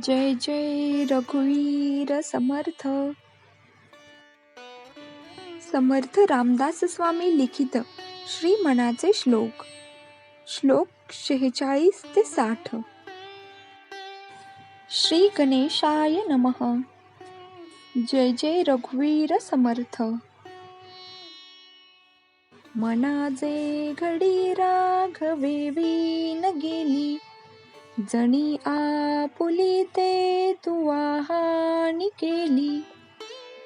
जय जय रघुवीर समर्थ. समर्थ रामदास स्वामी लिखित श्री मनाचे श्लोक. श्लोक शेहेचाळीस ते साठ. श्री गणेशाय नमः. जय जय रघुवीर समर्थ. मनाजे घडी राघवे न गेली. जणी आपुली ते तुवा हानी केली.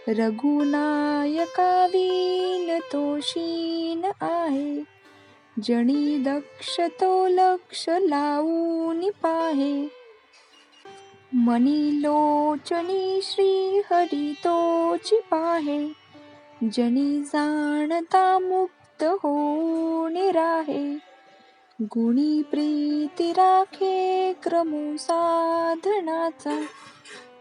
रघुनायका वीन तोशीन आहे. जणी दक्ष तो लक्ष लावून पाहे. मनी लोचनी श्री हरी तोची पाहे. जनी जाणता मुक्त होऊन राहे. गुणी प्रीती राखे क्रमू साधनाचा.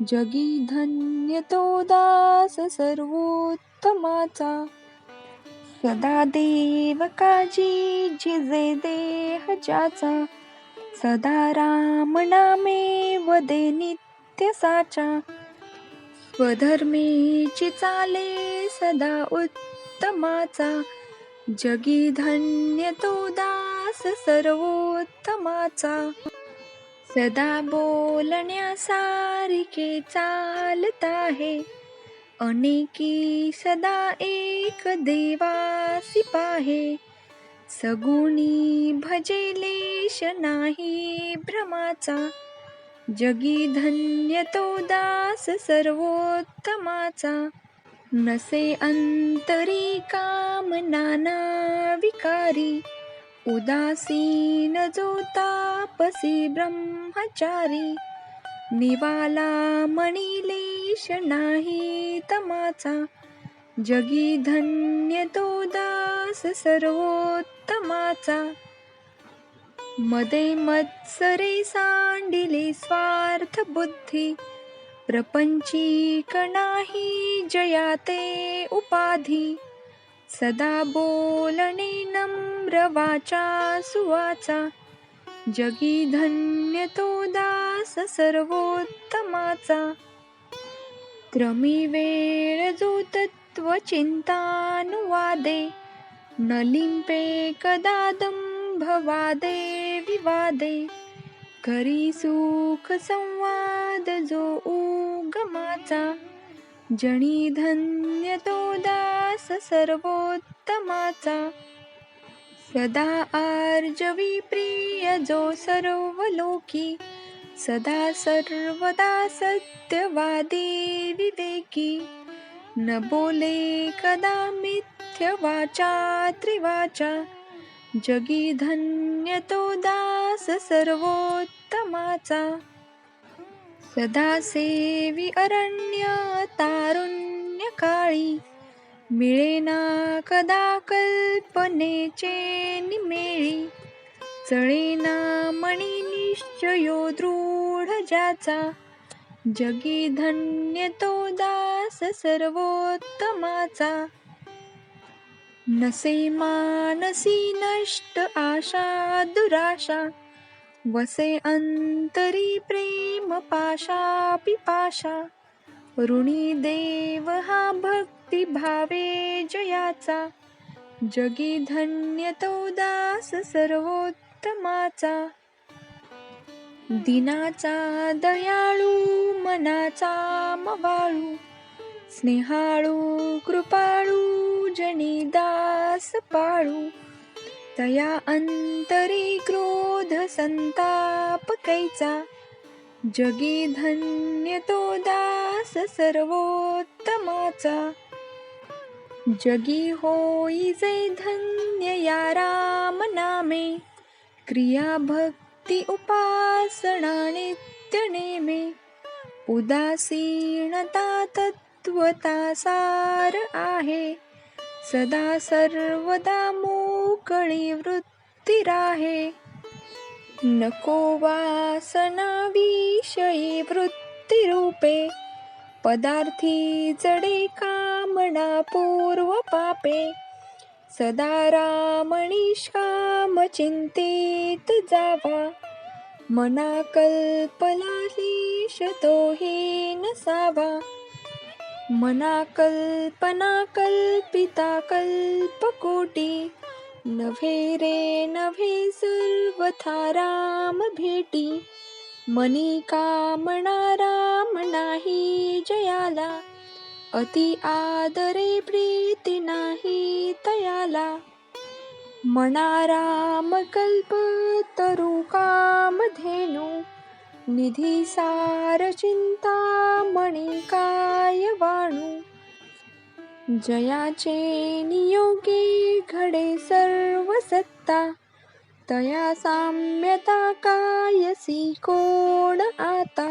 जगी धन्य तो दास सर्वोत्तमाचा. सदा देव काजी जिजे देह ज्याचा. सदा राम नामे वदे नित्य साचा. स्वधर्मेची चाले सदा उत्तमाचा. जगी धन्य तो दास सर्वोत्तमाचा. सदा बोलण्यासारखे चालत आहे. अनेकी सदा एक देवासी पाहे. सगुणी भजेलेश नाही भ्रमाचा जगी धन्य तो दास सर्वोत्तमाचा. नसे अंतरी काम नाना विकारी. उदासीन जो तापसी ब्रह्मचारी निवाला मणिलेश नाही तमाचा जगी धन्य तो दास सर्वोत्तमाचा. मदे मत्सरे सांडिले स्वार्थ बुद्धी प्रपंचीक नाही जयाते उपाधी. सदा बोलणे नम्र वाचा सुवाचा. जगी धन्य तो दास सर्वोत्तमाचा. क्रमी वेळ जो तत्व चिंतानुवादे न लिंपे कदा विवादे. करी सुख संवाद जो उगमाचा. जणी धन्य तो दास सर्वोत्तमाचा. सदा आर्जवी प्रिय जो सर्व लोकी सदा सर्वदा सत्यवादी विवेकी. न बोले कदा मिथ्य वाचा त्रिवाचा. जगी धन्य तो दास सर्वोत्तमाचा. सदा सेवी अरण्यता तारुण्य काळी मिळेना कदा कल्पनेचे निमेळी. चळेना मणी निश्चयो दृढ ज्याचा जगी धन्य तो दास सर्वोत्तमाचा. नसे मानसी नष्ट आशा दुराशा वसे अंतरी प्रेम पाशा पिपाशा. ऋणी देव हा भक्ती भावे जयाचा. जगी धन्य तो दास सर्वोत्तमाचा. दिनाचा दयाळू मनाचा मवाळू. स्नेहाळू कृपाळू जनी दास पाळू. तया अंतरी क्रोध संताप कैचा. जगी धन्य तो दास सर्वोत्तमाचा. जगी होई जे धन्य या राम नामे. क्रिया भक्ती उपासना नित्य नेमे. उदासीनता तत्वता सार आहे. सदा सर्वदा मोकळी वृत्ती राहे. नको वासनाविषयी वृत्तिरूपे. पदार्थी जडे कामना पूर्व पापे. सदा राम निष्काम चिंतेत जावा. मना कल्पला शतो हे नसावा. मना कल्पना कल्पिता कल्पकोटी. नव्हे रे नव्हे सर्वथा राम भेटी. मनी कामणा राम नाही जयाला. अति आदरे प्रीती नाही तयाला. मना राम कल्प तरु काम धेनु. निधी सार चिंता मणिका जयाचे नियोगे घडे सर्व सत्ता तया साम्यता कायसी कोण आता?